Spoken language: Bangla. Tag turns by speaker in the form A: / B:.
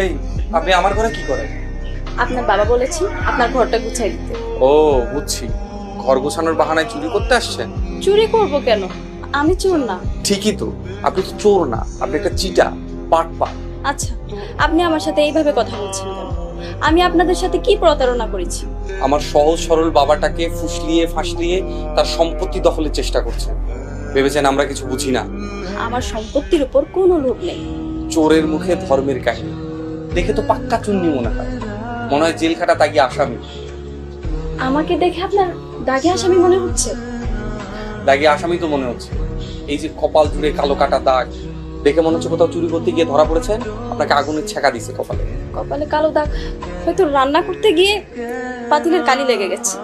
A: এই আপনি আমার ঘরে কি করেন?
B: আপনার বাবা বলেছি আপনার ঘরটা গুছাই দিতে।
A: ও বুঝছি। ঘর গোছানোর বাহানায় চুরি করতে আসছেন?
B: চুরি করব কেন? আমি চোর না।
A: ঠিকই তো। আপনি তো চোর না। আপনি একটা চিটা পাট পাট
B: আচ্ছা আপনি আমার সাথে এইভাবে কথা বলছেন কেন? আমি আপনাদের সাথে কি প্রতারণা করেছি?
A: আমার সহজ সরল বাবাটাকে ফুসলিয়ে ফাঁসলিয়ে তার সম্পত্তি দখলের চেষ্টা করছেন। ভেবেছেন আমরা কিছু বুঝি না?
B: আমার সম্পত্তির উপর কোনো লোভ নেই।
A: চোরের মুখে ধর্মের কাহিনী। দেখে তো পাক্কা চুন্নি মনে হয়। মনে হয় জেল খাটা দাগি আসামি।
B: আমাকে দেখে আপনার দাগে আসামি মনে হচ্ছে?
A: দাগি আসামি তো মনে হচ্ছে। এই যে কপাল জুড়ে কালো কাটা দাগ দেখে মনে হচ্ছে কোথাও চুরি করতে গিয়ে ধরা পড়েছে? আপনাকে আগুনের ছেঁকা দিছে কপালে।
B: কপালে কালো দাগ হয়তো রান্না করতে গিয়ে পাতিলের কালি লেগে গেছে।